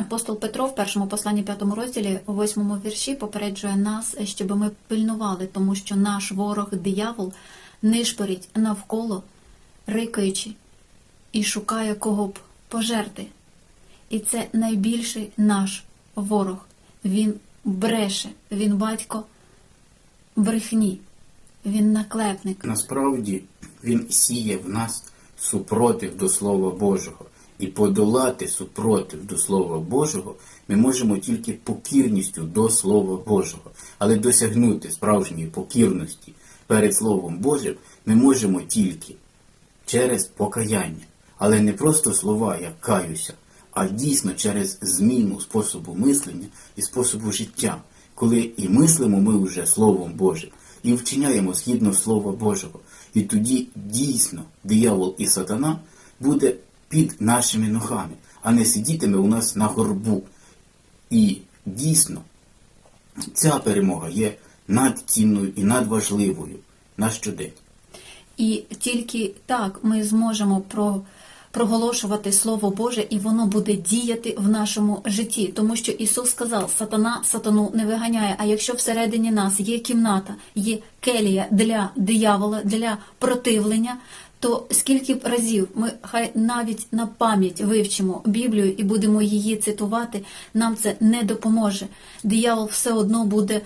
Апостол Петро в першому посланні п'ятому розділі у восьмому вірші попереджує нас, щоб ми пильнували, тому що наш ворог диявол нишпорить навколо, рикаючи, і шукає кого б пожерти. І це найбільший наш ворог. Він бреше, він батько брехні, він наклепник. Насправді він сіє в нас супротив до Слова Божого. І подолати супротив до Слова Божого ми можемо тільки покірністю до Слова Божого. Але досягнути справжньої покірності перед Словом Божим ми можемо тільки через покаяння. Але не просто слова, як каюся, а дійсно через зміну способу мислення і способу життя, коли і мислимо ми вже Словом Божим, і вчиняємо згідно Слова Божого. І тоді дійсно диявол і сатана буде під нашими ногами, а не сидітиме у нас на горбу. І дійсно ця перемога є надцінною і надважливою на щодень. І тільки так ми зможемо про, проголошувати Слово Боже, і воно буде діяти в нашому житті. Тому що Ісус сказав, сатана сатану не виганяє. А якщо всередині нас є кімната, є келія для диявола, для противлення, то скільки разів ми хай навіть на пам'ять вивчимо Біблію і будемо її цитувати, нам це не допоможе. Диявол все одно буде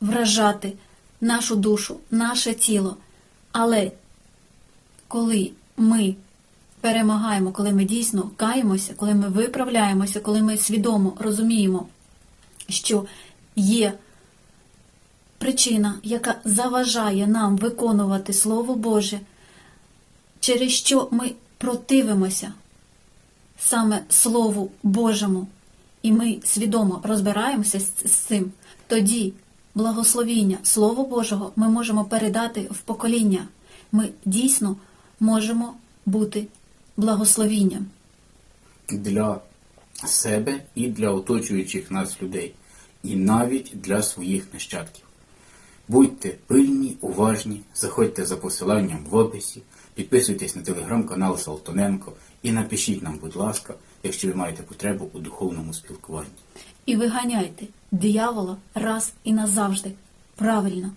вражати нашу душу, наше тіло. Але коли ми перемагаємо, коли ми дійсно каємося, коли ми виправляємося, коли ми свідомо розуміємо, що є причина, яка заважає нам виконувати Слово Боже, через що ми противимося саме Слову Божому, і ми свідомо розбираємося з цим, тоді благословіння Слова Божого ми можемо передати в покоління. Ми дійсно можемо бути благословінням. для себе і для оточуючих нас людей, і навіть для своїх нащадків. Будьте пильні, уважні, заходьте за посиланням в описі, підписуйтесь на телеграм-канал Салтоненко і напишіть нам, будь ласка, якщо ви маєте потребу у духовному спілкуванні. І виганяйте диявола раз і назавжди. Правильно.